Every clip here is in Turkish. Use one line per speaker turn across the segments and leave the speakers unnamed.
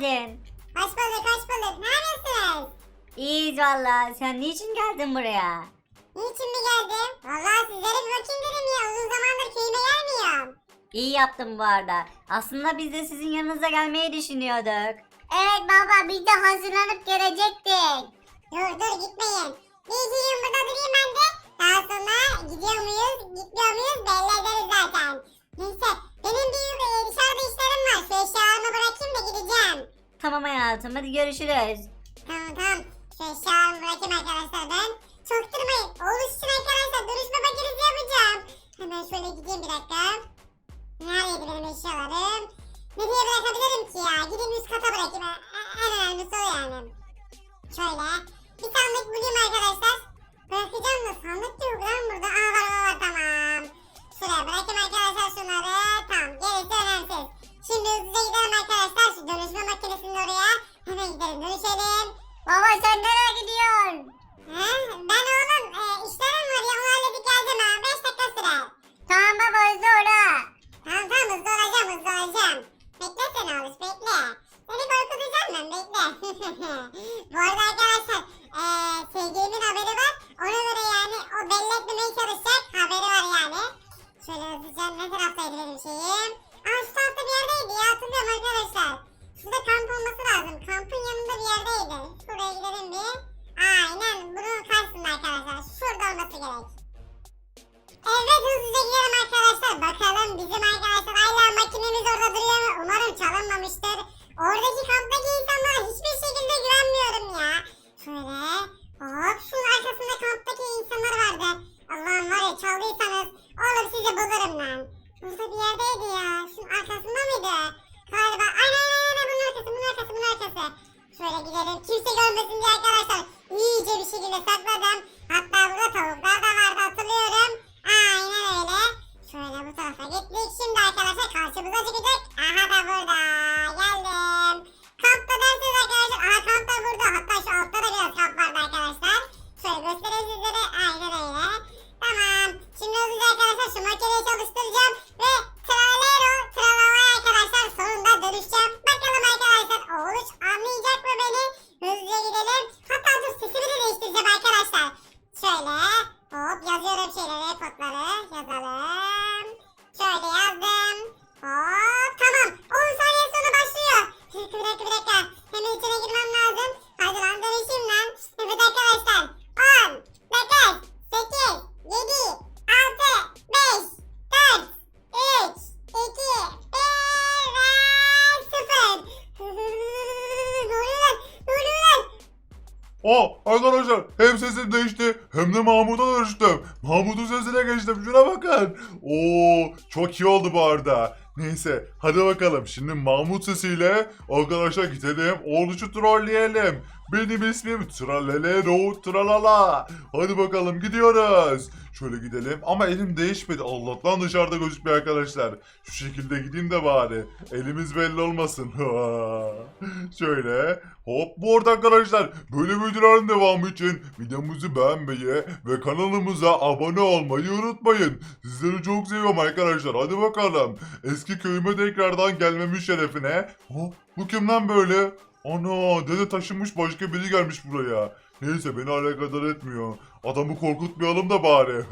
geldin.
Hoş bulduk hoş bulduk. Ne yapıyorsunuz?
İyiyiz valla. Sen niçin geldin buraya?
Niçin mi geldim? Vallahi sizlere bir bakayım dedim ya. Uzun zamandır köyüme gelmiyorum.
İyi yaptın bu arada. Aslında biz de sizin yanınıza gelmeyi düşünüyorduk.
Evet baba biz de hazırlanıp gelecektik.
Dur dur gitmeyin. Bir iki gün burada durayım ben de. Daha sonra gidiyor muyuz gitmiyor muyuz belli ederiz zaten. Neyse benim bir e, dışarıda işlerim var. Şu eşyalarımı bırakayım da gideceğim.
Tamam hayatım hadi görüşürüz.
Tamam tamam. Şu eşyalarımı bırakayım arkadaşlar ben. Çok durmayın. Oğluş için arkadaşlar duruşma makinesi yapacağım. Hemen şöyle gideyim bir dakika. Neredeydi benim eşyalarım? Nereye bırakabilirim ki ya? Gideyim üst kata bırakayım. En- önemlisi o yani. Şöyle. Bir sandık bulayım arkadaşlar. Bırakacağım da sandık yok lan burada. Aa var var tamam. Şuraya bırakayım arkadaşlar şunları. Tamam gerisi önemsiz. Şimdi hızlıca gidelim arkadaşlar. Şu dönüşme makinesinin oraya. Hemen gidelim dönüşelim.
Baba sen nereye gidiyorsun?
He? Ben oğlum e, işlerim var ya onu halledip geleceğim ha. 5 Evet hızlıca gidelim arkadaşlar. Bakalım bizim arkadaşlar hala makinemiz orada duruyor mu? Umarım çalınmamıştır. Oradaki kamptaki insanlara hiçbir şekilde güvenmiyorum ya. Şöyle hop şunun arkasında kamptaki insanlar vardı. Allah'ım var ya çaldıysanız oğlum sizi bulurum lan. Burada bir yerdeydi ya. Şunun arkasında mıydı? Galiba aynen aynen aynen bunun arkası bunun arkası bunun arkası. Şöyle gidelim kimse görmesin diye arkadaşlar. İyice bir şekilde sakladım. Hatta burada tavuklar da vardı hatırlıyorum.
Mahmut'a dönüştüm. Mahmut'un sesine geçtim şuna bakın. Oo çok iyi oldu bu arada. Neyse hadi bakalım şimdi Mahmut sesiyle arkadaşlar gidelim oğlucu trolleyelim. Benim ismim Tralelero Tralala. Hadi bakalım gidiyoruz. Şöyle gidelim ama elim değişmedi. Allah'tan dışarıda gözükmüyor arkadaşlar. Şu şekilde gideyim de bari. Elimiz belli olmasın. Şöyle hop bu arada arkadaşlar böyle videoların devamı için videomuzu beğenmeyi ve kanalımıza abone olmayı unutmayın. Sizleri çok seviyorum arkadaşlar. Hadi bakalım. Eski köyüme tekrardan gelmemin şerefine. Hop bu kim lan böyle? Ana dede taşınmış başka biri gelmiş buraya. Neyse beni alakadar etmiyor. Adamı korkutmayalım da bari.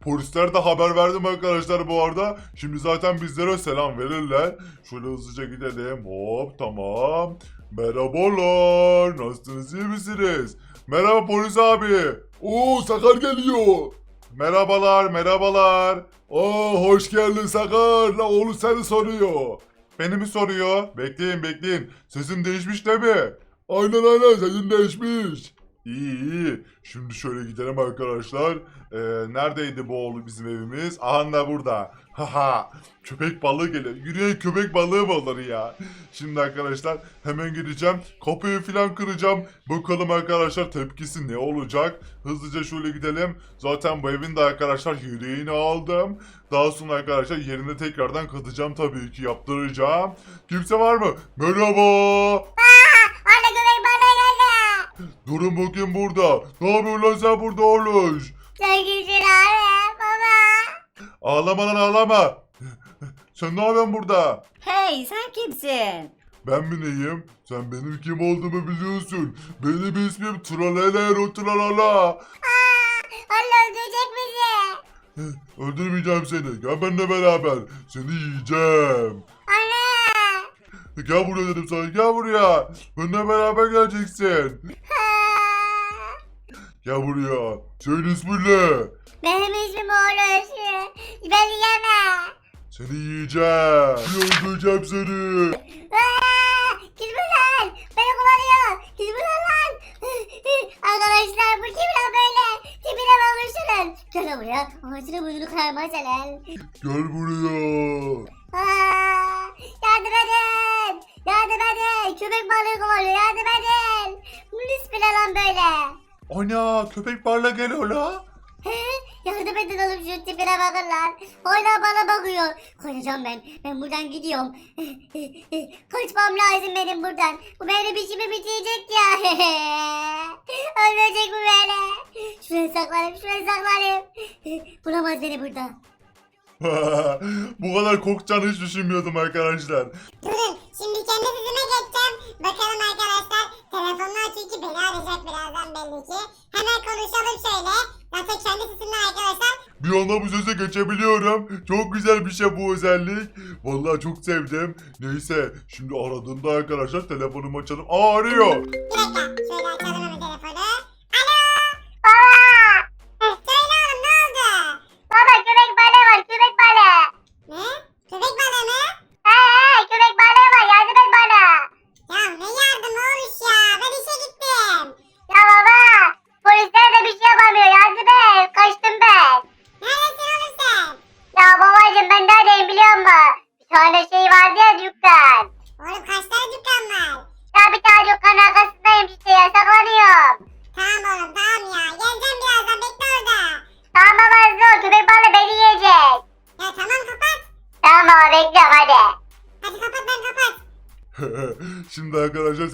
Polisler de haber verdim arkadaşlar bu arada. Şimdi zaten bizlere selam verirler. Şöyle hızlıca gidelim. Hop tamam. Merhabalar. Nasılsınız iyi misiniz? Merhaba polis abi. Oo Sakar geliyor. Merhabalar merhabalar. Aa hoş geldin Sakar. La oğlu seni soruyor. Beni mi soruyor? Bekleyin bekleyin. Sesim değişmiş değil mi? Aynen aynen sesin değişmiş. İyi iyi. Şimdi şöyle gidelim arkadaşlar. Ee, neredeydi bu oğlu bizim evimiz? Aha da burada. Haha. Köpek balığı geliyor. Yürüyen köpek balığı mı olur ya? Şimdi arkadaşlar hemen gideceğim. Kapıyı falan kıracağım. Bakalım arkadaşlar tepkisi ne olacak? Hızlıca şöyle gidelim. Zaten bu evin de arkadaşlar yedeğini aldım. Daha sonra arkadaşlar yerine tekrardan katacağım tabii ki yaptıracağım. Kimse var mı? Merhaba.
Anne köpek balığı geldi.
Durun bakayım burada. Ne yapıyorsun lan sen burada oğlum?
Sen kimsin abi baba?
Ağlama lan ağlama. Sen ne yapıyorsun burada?
Hey sen kimsin?
Ben mi neyim? Sen benim kim olduğumu biliyorsun. Benim ismim Tralalero Tralala.
Anne öldürecek bizi.
Öldürmeyeceğim seni. Gel benimle beraber. Seni yiyeceğim.
Anne.
Gel buraya dedim sana. Gel buraya. Benimle beraber geleceksin. Gel buraya. Senin ismin ne?
Benim ismim Oğuz. Beni yeme.
Seni yiyeceğim. Öldüreceğim seni.
Kim bu lan? Beni kovalıyor. Kim bu lan? Arkadaşlar bu kim lan böyle? Tipine bakmışsınız. Gel buraya. Ağzını burnunu kırma sen.
Gel buraya.
Aa, Köpek balığı kovalıyor. Yardım edin. İsmi ne lan böyle?
Ana köpek barla geliyor la.
He? Yardım edin oğlum şu tipine bakın lan. Hala bana bakıyor. Kaçacağım ben. Ben buradan gidiyorum. Kaçmam lazım benim buradan. Bu benim işimi bitirecek ya. Ölecek bu beni. Şuraya saklanayım şuraya saklanayım. Bulamaz beni burada.
Bu kadar korkacağını hiç düşünmüyordum arkadaşlar.
Durun şimdi kendi sesime geçeceğim. Bakalım arkadaşlar telefonunu açıyor ki beni arayacak birazdan belli ki. Hemen konuşalım şöyle. Zaten kendi sesimle arkadaşlar.
Bir anda bu sese geçebiliyorum. Çok güzel bir şey bu özellik. Vallahi çok sevdim. Neyse şimdi aradığımda arkadaşlar telefonumu açalım. Aa arıyor.
Bir dakika şöyle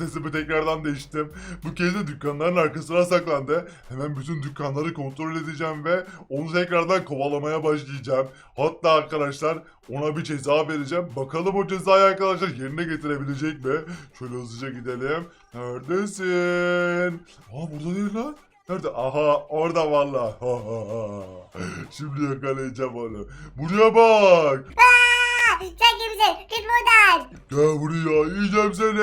sesimi tekrardan değiştim. Bu kez de dükkanların arkasına saklandı. Hemen bütün dükkanları kontrol edeceğim ve onu tekrardan kovalamaya başlayacağım. Hatta arkadaşlar ona bir ceza vereceğim. Bakalım o cezayı arkadaşlar yerine getirebilecek mi? Şöyle hızlıca gidelim. Neredesin? Aa burada değil lan. Nerede? Aha orada valla. Şimdi yakalayacağım onu. Buraya bak.
Sen kimsin? Git buradan.
Gel buraya yiyeceğim seni.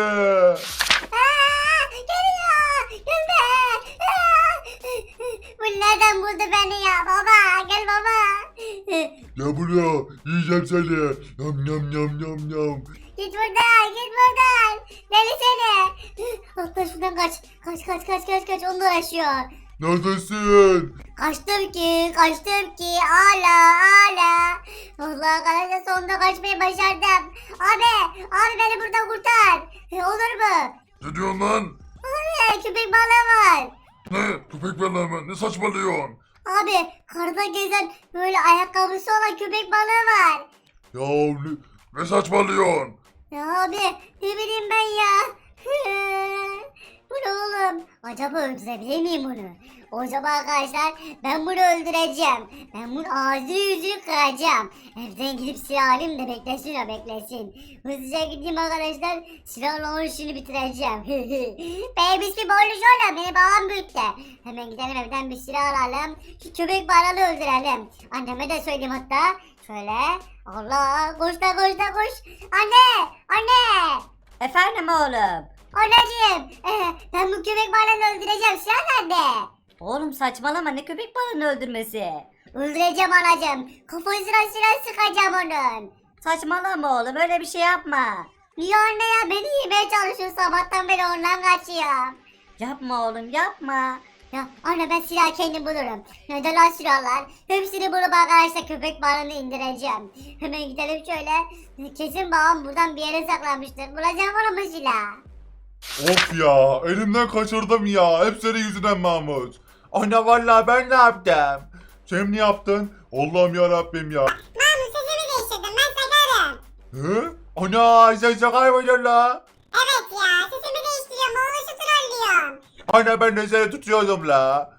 Aa, geliyor. Gelme. Aa, Bu nereden buldu beni ya baba? Gel baba.
Gel buraya yiyeceğim seni. Yam yam yam yam yam.
Git buradan, git buradan. Deli seni. Atla şuradan kaç. Kaç, kaç, kaç, kaç, kaç. Onu uğraşıyor.
Neredesin?
Kaçtım ki, kaçtım ki. Ala, ala. Allah arkadaşlar sonunda kaçmayı başardım. Abi, abi beni buradan kurtar. E, Olur mu?
Ne diyorsun lan?
Abi, köpek balığı var.
Ne? Köpek balığı mı? Ne saçmalıyorsun?
Abi, karda gezen böyle ayakkabısı olan köpek balığı var.
Ya ne, ne saçmalıyorsun?
Ya abi, ne bileyim ben ya. Bu ne oğlum? Acaba öldürebilir miyim bunu? O zaman arkadaşlar ben bunu öldüreceğim. Ben bunun ağzını yüzünü kıracağım. Evden gidip silah alayım da beklesin o beklesin. Hızlıca gideyim arkadaşlar. Silahla onun işini bitireceğim. Benim ismim Oğluş oğlum. Beni babam büyüttü. Hemen gidelim evden bir silah alalım. Şu köpek balığını öldürelim. Anneme de söyleyeyim hatta. Şöyle. Allah koş da koş da koş. Anne! Anne!
Efendim oğlum.
Eh, ben bu köpek balığını öldüreceğim. Silah nerede?
Oğlum saçmalama ne köpek balığını öldürmesi.
Öldüreceğim anacığım. Kafasına silah sıkacağım onun.
Saçmalama oğlum öyle bir şey yapma.
Niye anne ya beni yemeye çalışıyor sabahtan beri ondan kaçıyor.
Yapma oğlum yapma.
Ya anne ben silah kendim bulurum. Nerede lan silahlar? Hepsini bulup arkadaşlar köpek balığını indireceğim. Hemen gidelim şöyle. Kesin babam buradan bir yere saklamıştır. Bulacağım onu bu silah.
Of ya elimden kaçırdım ya. Hep senin yüzünden Mahmut. Ana vallahi ben ne yaptım? Sen ne yaptın? Allah'ım ya Rabbim ya.
Mahmut sesimi değiştirdim ben sakarım.
Hı? Ana sen şaka mıydın la?
Evet ya sesimi değiştiriyorum oğluşu trollüyorum.
Ana ben de seni tutuyordum la.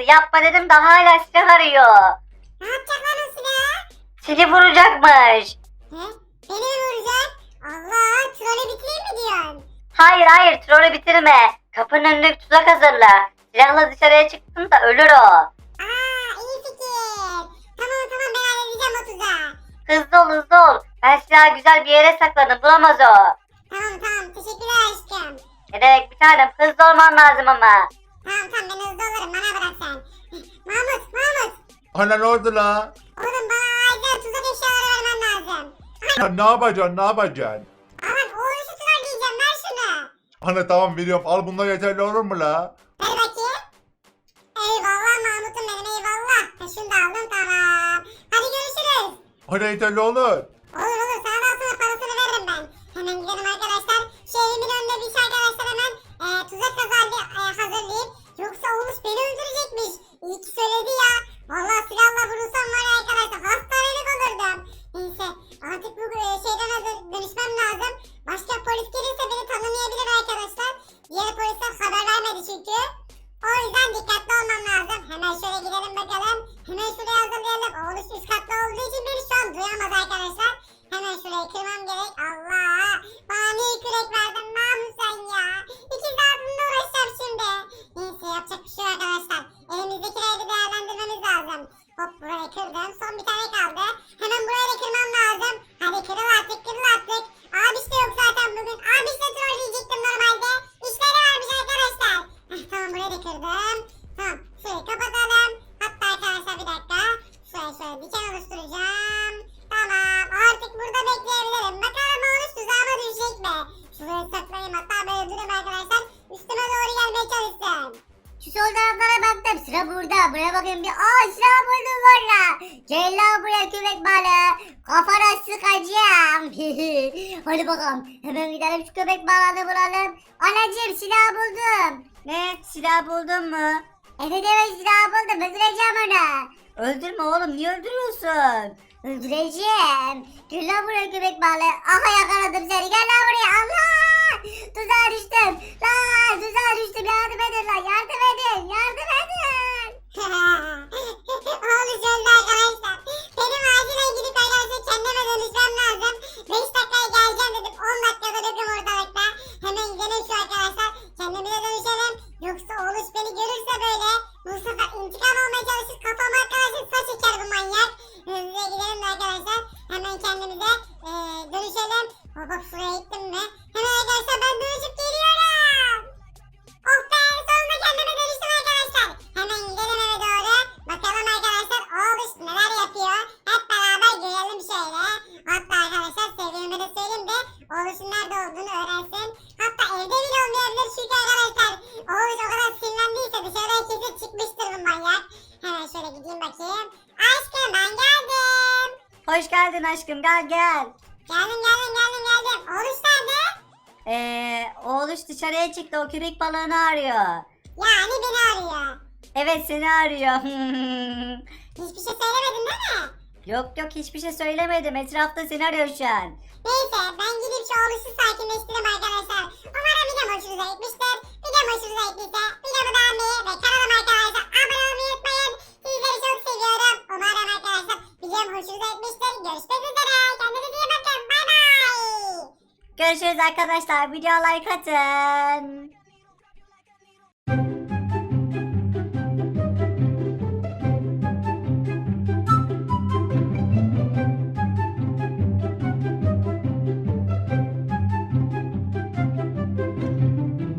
Başladı. Yapma dedim de hala silah arıyor.
Ne yapacak lan o silah?
Seni vuracakmış.
He? Beni mi vuracak? Allah trolü bitireyim mi diyorsun?
Hayır hayır trolü bitirme. Kapının önüne tuzak hazırla. Silahla dışarıya çıktın da ölür o.
Aa iyi fikir. Tamam tamam ben halledeceğim o tuzağı.
Hızlı ol hızlı ol. Ben silahı güzel bir yere sakladım bulamaz o.
Tamam tamam teşekkürler aşkım.
Ne demek bir tanem hızlı olman lazım ama.
Tamam tamam ben hızlı olurum bana bırak sen. Mahmut Mahmut.
Ana ne oldu la?
Oğlum bana acilen tuzak eşyaları vermen lazım.
Ya ne yapacaksın ne yapacaksın?
Aman oğluşu tutar diyeceğim ver şunu.
Ana tamam veriyorum al bunlar yeterli olur mu la?
Ver bakayım. Eyvallah Mahmut'um benim eyvallah. Ha, şunu da aldım tamam. Hadi görüşürüz.
Ana yeterli olur
silah
buldun mu?
Evet evet silah buldum. Öldüreceğim onu.
Öldürme oğlum niye öldürüyorsun?
Öldüreceğim. Gel lan buraya köpek balığı. Aha yakaladım seni. Gel lan buraya. Allah. Tuzağa düştüm. Lan tuzağa düştüm. Yardım edin lan. Yardım edin. Yardım edin.
Oğluş öldü arkadaşlar. Benim acilen gidip arkadaşlar kendime dönüşmem lazım. 5 dakikaya geleceğim dedim. 10 dakikada yokum ortalıkta. Hemen gidelim şu arkadaşlar. Kendimize dönüşelim. Yoksa Oğluş beni görürse böyle bu sefer intikam almaya çalışır. Kafama arkadaşlar saç çeker bu manyak. Hızlıca gidelim de arkadaşlar. Hemen kendimize eee, dönüşelim. Hop hop şuraya gittim mi? Hemen arkadaşlar ben dönüşüp Oğluş o kadar sinirlendiyse dışarıya kesin çıkmıştır bu manyak. Hemen şöyle gideyim bakayım. Aşkım ben geldim.
Hoş geldin aşkım gel gel.
Geldim geldim geldim geldim. Oğluş nerede?
Ee, oğluş dışarıya çıktı o köpek balığını arıyor.
Yani beni arıyor.
Evet seni arıyor.
Hiçbir şey söylemedin değil mi?
yok yok hiçbir şey söylemedim etrafta seni arıyor şu an.
Neyse ben gidip şu oluşu sakinleştireyim arkadaşlar. Umarım videom hoşunuza gitmiştir. Videom
arkadaşlar video like atın.